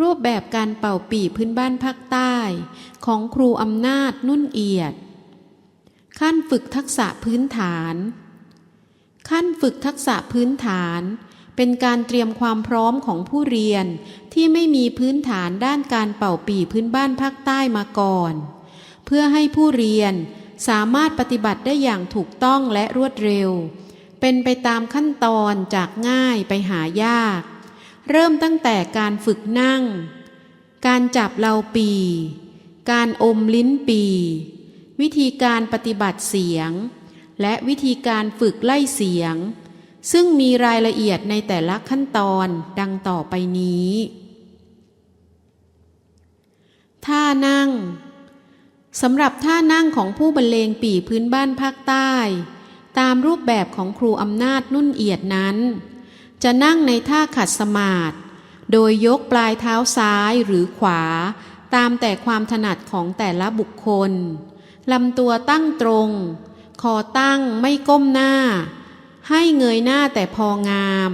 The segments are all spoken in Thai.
รูปแบบการเป่าปีพื้นบ้านภาคใต้ ของครูอำนาจนุ่นเอียด ขั้นฝึกทักษะพื้นฐาน ขั้นฝึกทักษะพื้นฐาน เป็นการเตรียมความพร้อมของผู้เรียนที่ไม่มีพื้นฐานด้านการเป่าปีพื้นบ้านภาคใต้มาก่อน เพื่อให้ผู้เรียนสามารถปฏิบัติได้อย่างถูกต้องและรวดเร็ว เป็นไปตามขั้นตอนจากง่ายไปหายาก เริ่มตั้งแต่การฝึกนั่ง การจับเลาปี การอมลิ้นปี วิธีการปฏิบัติเสียง และวิธีการฝึกไล่เสียง ซึ่งมีรายละเอียดในแต่ละขั้นตอนดังต่อไปนี้ท่านั่งสำหรับท่านั่งของผู้บรรเลงปีพื้นบ้านภาคใต้ ตามรูปแบบของครูอำนาจนุ่นเอียดนั้น จะนั่งในท่าขัดสมาธิโดยยกปลายเท้าซ้ายหรือขวา ตามแต่ความถนัดของแต่ละบุคคลลำตัวตั้งตรง คอตั้งไม่ก้มหน้า ให้เงยหน้าแต่พองาม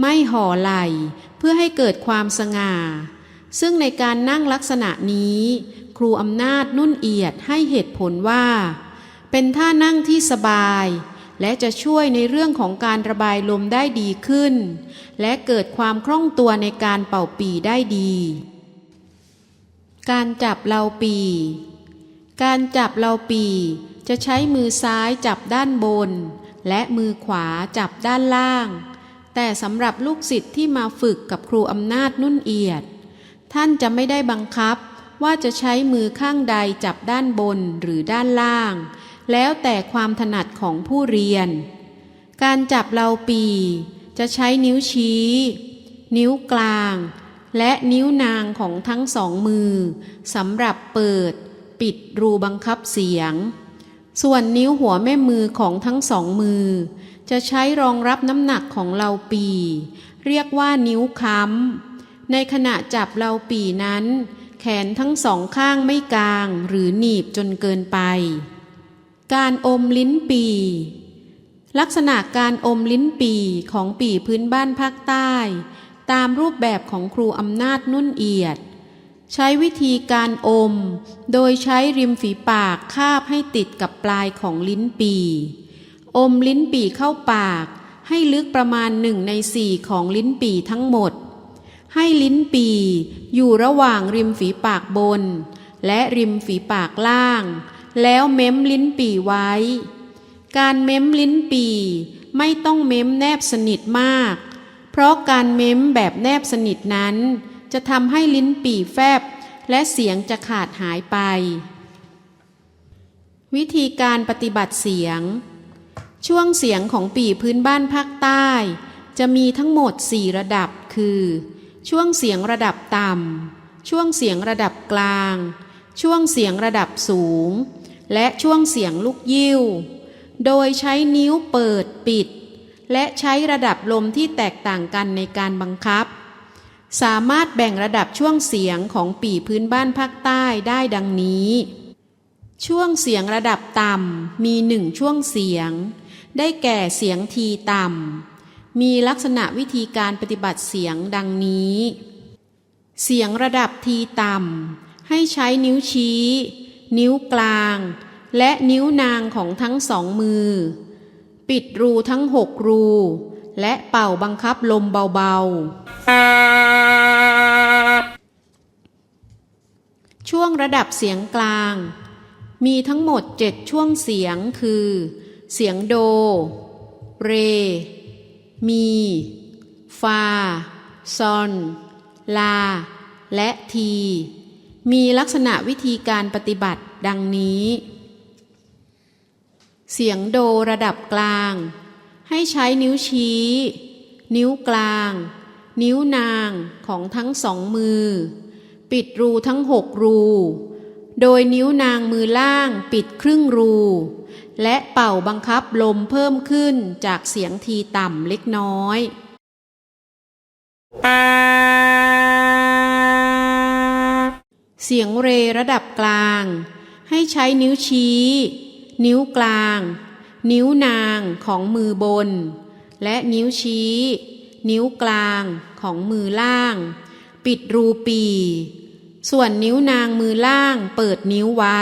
ไม่ห่อไหลเพื่อให้เกิดความสง่า ซึ่งในการนั่งลักษณะนี้ ครูอำนาจนุ่นเอียดให้เหตุผลว่า เป็นท่านั่งที่สบาย และจะช่วยในเรื่องของการระบายลมได้ดีขึ้น และเกิดความคล่องตัวในการเป่าปีได้ดี การจับเลาปี การจับเลาปี จะใช้มือซ้ายจับด้านบน และมือขวาจับด้านล่าง แต่สำหรับลูกศิษย์ที่มาฝึกกับครูอำนาจนุ่นเอียด ท่านจะไม่ได้บังคับว่าจะใช้มือข้างใดจับด้านบนหรือด้านล่าง แล้วแต่ความถนัดของผู้เรียน การจับเลาปีจะใช้นิ้วชี้ นิ้วกลาง และนิ้วนางของทั้งสองมือสำหรับเปิด ปิดรูบังคับเสียง ส่วนนิ้วหัวแม่มือของทั้งสองมือ จะใช้รองรับน้ำหนักของเลาปี เรียกว่านิ้วค้ำในขณะจับเลาปีนั้น แขนทั้งสองข้างไม่กลางหรือหนีบจนเกินไป การอมลิ้นปี ลักษณะการอมลิ้นปีของปีพื้นบ้านภาคใต้ ตามรูปแบบของครูอำนาจนุ่นเอียด ใช้วิธีการอม โดยใช้ริมฝีปากคาบให้ติดกับปลายของลิ้นปี อมลิ้นปีเข้าปาก ให้ลึกประมาณหนึ่งในสี่ของลิ้นปีทั้งหมด ให้ลิ้นปีอยู่ระหว่างริมฝีปากบน และริมฝีปากล่าง แล้วเม้มลิ้นปีไว้ การเม้มลิ้นปีไม่ต้องเม้มแนบสนิทมาก เพราะการเม้มแบบแนบสนิทนั้น จะทำให้ลิ้นปีแฟบ และเสียงจะขาดหายไป วิธีการปฏิบัติเสียง ช่วงเสียงของปีพื้นบ้านภาคใต้ จะมีทั้งหมด 4 ระดับคือ ช่วงเสียงระดับต่ำช่วงเสียงระดับกลาง ช่วงเสียงระดับสูง และช่วงเสียงลูกยิ้ว โดยใช้นิ้วเปิดปิด และใช้ระดับลมที่แตกต่างกันในการบังคับ สามารถแบ่งระดับช่วงเสียงของปีพื้นบ้านภาคใต้ได้ดังนี้ ช่วงเสียงระดับต่ำมีหนึ่งช่วงเสียง ได้แก่เสียงทีต่ำ มีลักษณะวิธีการปฏิบัติเสียงดังนี้ เสียงระดับทีต่ำให้ใช้นิ้วชี้ นิ้วกลาง และนิ้วนางของทั้งสองมือ ปิดรูทั้งหกรู และเป่าบังคับลมเบาๆ ช่วงระดับเสียงกลาง มีทั้งหมดเจ็ดช่วงเสียงคือ เสียงโด เร มี ฟา ซอน ลา และที มีลักษณะวิธีการปฏิบัติดังนี้ เสียงโดระดับกลาง ให้ใช้นิ้วชี้ นิ้วกลาง นิ้วนางของทั้งสองมือ ปิดรูทั้งหกรู โดยนิ้วนางมือล่างปิดครึ่งรู และเป่าบังคับลมเพิ่มขึ้นจากเสียงทีต่ำเล็กน้อย เสียงเรระดับกลาง ให้ใช้นิ้วชี้ นิ้วกลาง นิ้วนางของมือบน และนิ้วชี้ นิ้วกลางของมือล่าง ปิดรูปี ส่วนนิ้วนางมือล่างเปิดนิ้วไว้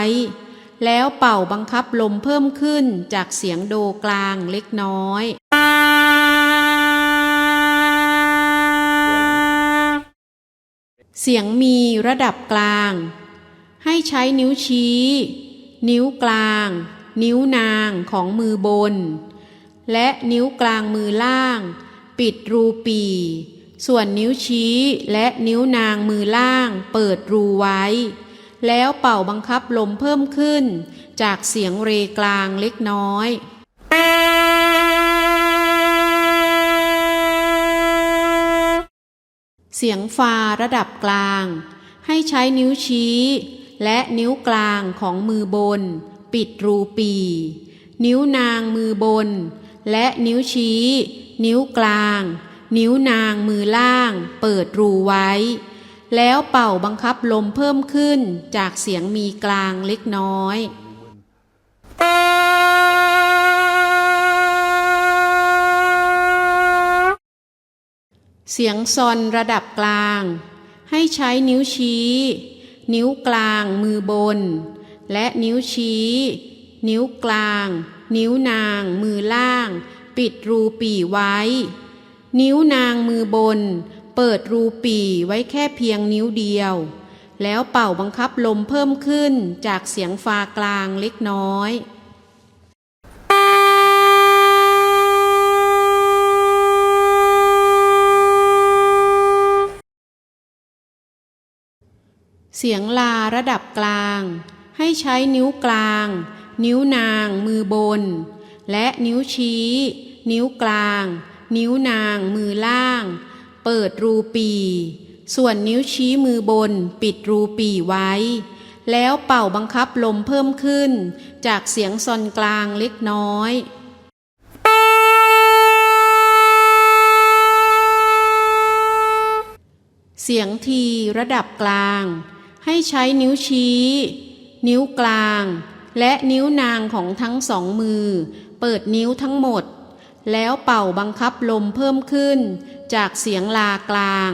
แล้วเป่าบังคับลมเพิ่มขึ้นจากเสียงโดกลางเล็กน้อย เสียงมีระดับกลาง ให้ใช้นิ้วชี้ นิ้วกลาง นิ้วนางของมือบน และนิ้วกลางมือล่าง ปิดรูปี ส่วนนิ้วชี้และนิ้วนางมือล่าง เปิดรูไว้ แล้วเป่าบังคับลมเพิ่มขึ้น จากเสียงเรกลางเล็กน้อย เสียงฟาระดับกลาง ให้ใช้นิ้วชี้ และนิ้วกลางของมือบน ปิดรูปี นิ้วนางมือบน และนิ้วชี้ นิ้วกลาง นิ้วนางมือล่าง เปิดรูไว้ แล้วเป่าบังคับลมเพิ่มขึ้นจากเสียงมีกลางเล็กน้อย เสียงซอนระดับกลาง ให้ใช้นิ้วชี้ นิ้วกลางมือบน และนิ้วชี้ นิ้วกลาง นิ้วนางมือล่าง ปิดรูปีไว้ นิ้วนางมือบน เปิดรูปีไว้แค่เพียงนิ้วเดียว แล้วเป่าบังคับลมเพิ่มขึ้นจากเสียงฟากลางเล็กน้อย เสียงลาระดับกลาง ให้ใช้นิ้วกลาง นิ้วนางมือบน และนิ้วชี้ นิ้วกลาง นิ้วนางมือล่าง เปิดรูปี ส่วนนิ้วชี้มือบนปิดรูปีไว้ แล้วเป่าบังคับลมเพิ่มขึ้น จากเสียงซอนกลางเล็กน้อยเสียงทีระดับกลาง ให้ใช้นิ้วชี้ นิ้วกลาง และนิ้วนางของทั้งสองมือ เปิดนิ้วทั้งหมด แล้วเป่าบังคับลมเพิ่มขึ้น จากเสียงลากลาง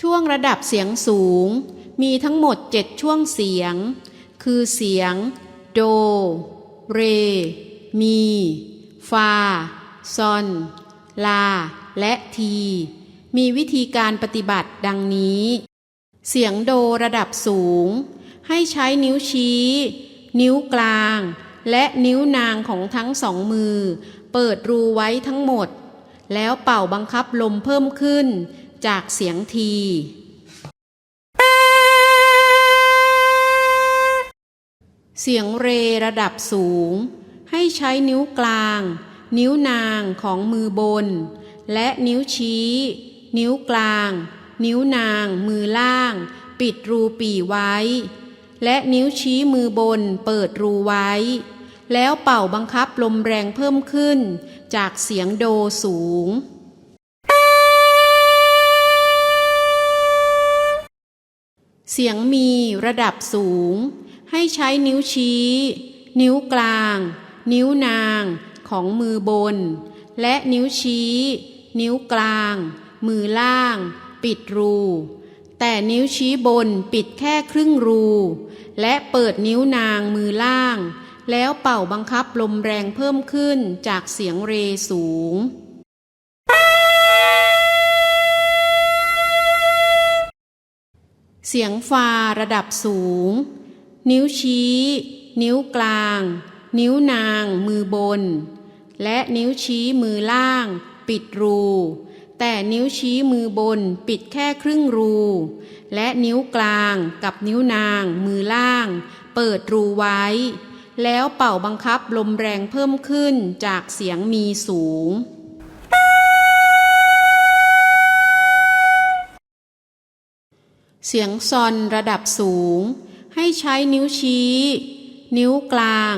ช่วงระดับเสียงสูง มีทั้งหมดเจ็ดช่วงเสียง คือเสียง โด เร มี ฟา ซอน ลา และที มีวิธีการปฏิบัติดังนี้ เสียงโดระดับสูง ให้ใช้นิ้วชี้ นิ้วกลาง และนิ้วนางของทั้งสองมือ เปิดรูไว้ทั้งหมด แล้วเป่าบังคับลมเพิ่มขึ้น จากเสียงทีเสียงเรระดับสูง ให้ใช้นิ้วกลาง นิ้วนางของมือบน และนิ้วชี้ นิ้วกลาง นิ้วนางมือล่าง ปิดรูปีไว้ และนิ้วชี้มือบนเปิดรูไว้ แล้วเป่าบังคับลมแรงเพิ่มขึ้น จากเสียงโดสูงเสียงมีระดับสูง ให้ใช้นิ้วชี้ นิ้วกลาง นิ้วนาง ของมือบน และนิ้วชี้ นิ้วกลาง มือล่าง ปิดรู แต่นิ้วชี้บนปิดแค่ครึ่งรู และเปิดนิ้วนางมือล่าง แล้วเป่าบังคับลมแรงเพิ่มขึ้นจากเสียงเรสูงเสียงฟาระดับสูง นิ้วชี้ นิ้วกลาง นิ้วนาง มือบน และนิ้วชี้มือล่าง ปิดรู แต่นิ้วชี้มือบนปิดแค่ครึ่งรู และนิ้วกลางกับนิ้วนางมือล่าง เปิดรูไว้ แล้วเป่าบังคับลมแรงเพิ่มขึ้นจากเสียงมีสูงเสียงซอนระดับสูง ให้ใช้นิ้วชี้ นิ้วกลาง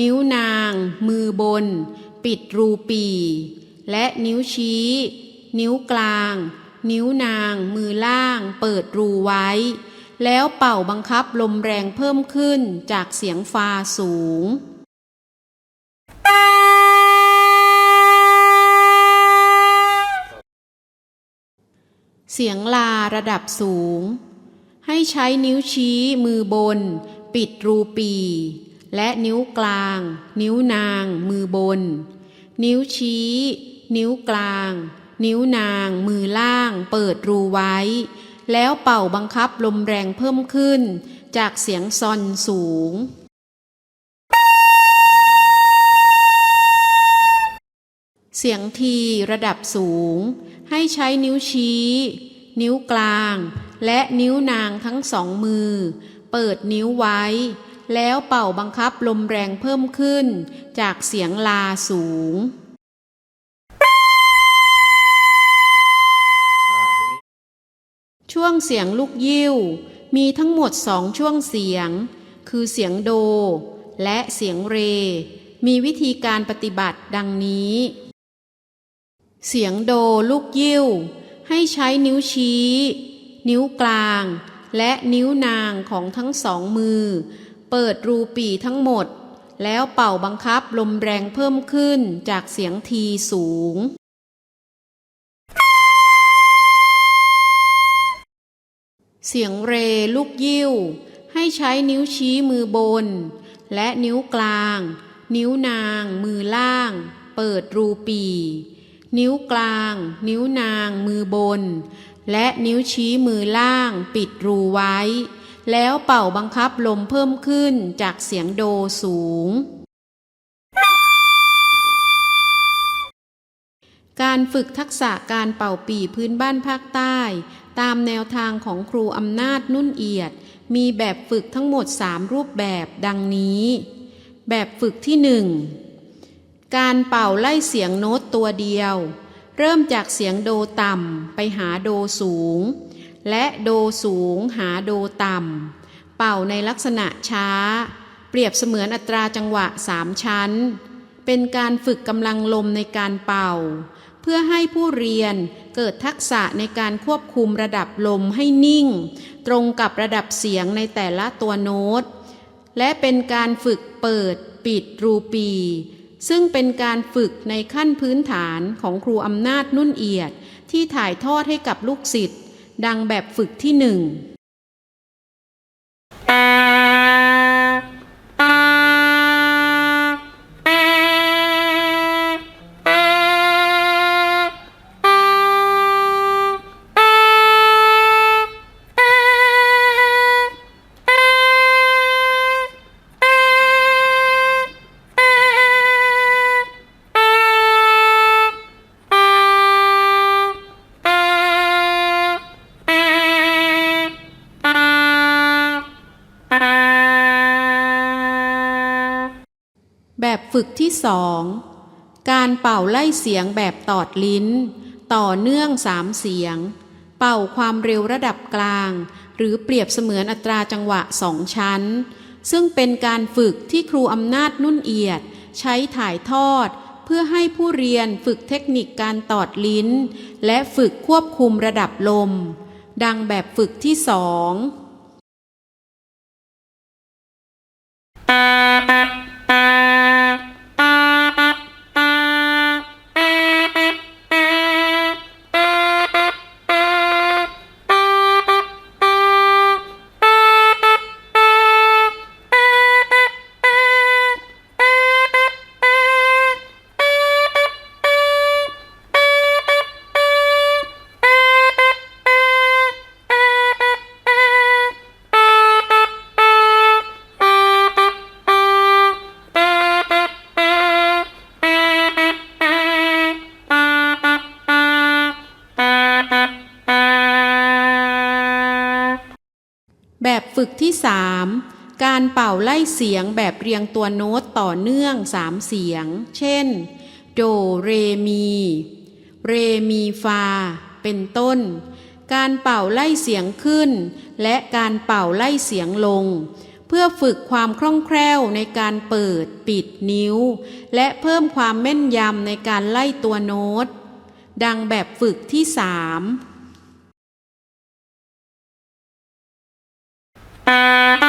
นิ้วนาง มือบน ปิดรูปี และนิ้วชี้ นิ้วกลาง นิ้วนาง มือล่าง เปิดรูไว้ แล้วเป่าบังคับลมแรงเพิ่มขึ้นจากเสียงฟาสูงเสียงลาระดับสูง ให้ใช้นิ้วชี้มือบน ปิดรูปี และนิ้วกลาง นิ้วนาง มือบน นิ้วชี้ นิ้วกลาง นิ้วนาง มือล่าง เปิดรูไว้ แล้วเป่าบังคับลมแรงเพิ่มขึ้น จากเสียงซอนสูง เสียงทีระดับสูง ให้ใช้นิ้วชี้ นิ้วกลาง และนิ้วนางทั้งสองมือ เปิดนิ้วไว้ แล้วเป่าบังคับลมแรงเพิ่มขึ้น จากเสียงลาสูง ช่วงเสียงลูกยิ้ว มีทั้งหมดสองช่วงเสียง คือเสียงโด และเสียงเร มีวิธีการปฏิบัติดังนี้ เสียงโดลูกยิ้ว ให้ใช้นิ้วชี้ นิ้วกลาง และนิ้วนางของทั้งสองมือ เปิดรูปีทั้งหมด แล้วเป่าบังคับลมแรงเพิ่มขึ้นจากเสียงทีสูง เสียงเรลูกยิ้ว ให้ใช้นิ้วชี้มือบน และนิ้วกลาง นิ้วนาง มือล่าง เปิดรูปีนิ้วกลาง นิ้วนาง มือบน และนิ้วชี้มือล่าง ปิดรูไว้ แล้วเป่าบังคับลมเพิ่มขึ้นจากเสียงโดสูง การฝึกทักษะการเป่าปีพื้นบ้านภาคใต้ ตามแนวทางของครูอำนาจนุ่นเอียด มีแบบฝึกทั้งหมด 3 รูปแบบดังนี้ แบบฝึกที่ 1 การเป่าไล่เสียงโน้ตตัวเดียว เริ่มจากเสียงโดต่ำไปหาโดสูง และโดสูงหาโดต่ำ เป่าในลักษณะช้า เปรียบเสมือนอัตราจังหวะสามชั้น เป็นการฝึกกำลังลมในการเป่า เพื่อให้ผู้เรียนเกิดทักษะในการควบคุมระดับลมให้นิ่ง ตรงกับระดับเสียงในแต่ละตัวโน้ต และเป็นการฝึกเปิดปิดรูปี ซึ่งเป็นการฝึกในขั้นพื้นฐานของครูอำนาจนุ่นเอียดที่ถ่ายทอดให้กับลูกศิษย์ ดังแบบฝึกที่หนึ่ง สองการเป่าไล่เสียงแบบตอดลิ้น ต่อเนื่องสามเสียง เป่าความเร็วระดับกลาง หรือเปรียบเสมือนอัตราจังหวะสองชั้น ซึ่งเป็นการฝึกที่ครูอำนาจนุ่นเอียด ใช้ถ่ายทอด เพื่อให้ผู้เรียนฝึกเทคนิคการตอดลิ้น และฝึกควบคุมระดับลม ดังแบบฝึกที่สอง ฝึกที่3การเป่าไล่เสียงแบบเรียงตัวโน้ตต่อเนื่อง3เสียง เช่น โด เรมี เรมีฟา เป็นต้น การเป่าไล่เสียงขึ้น และการเป่าไล่เสียงลง เพื่อฝึกความคล่องแคล่วในการเปิดปิดนิ้ว และเพิ่มความแม่นยำในการไล่ตัวโน้ต ดังแบบฝึกที่3 Ah!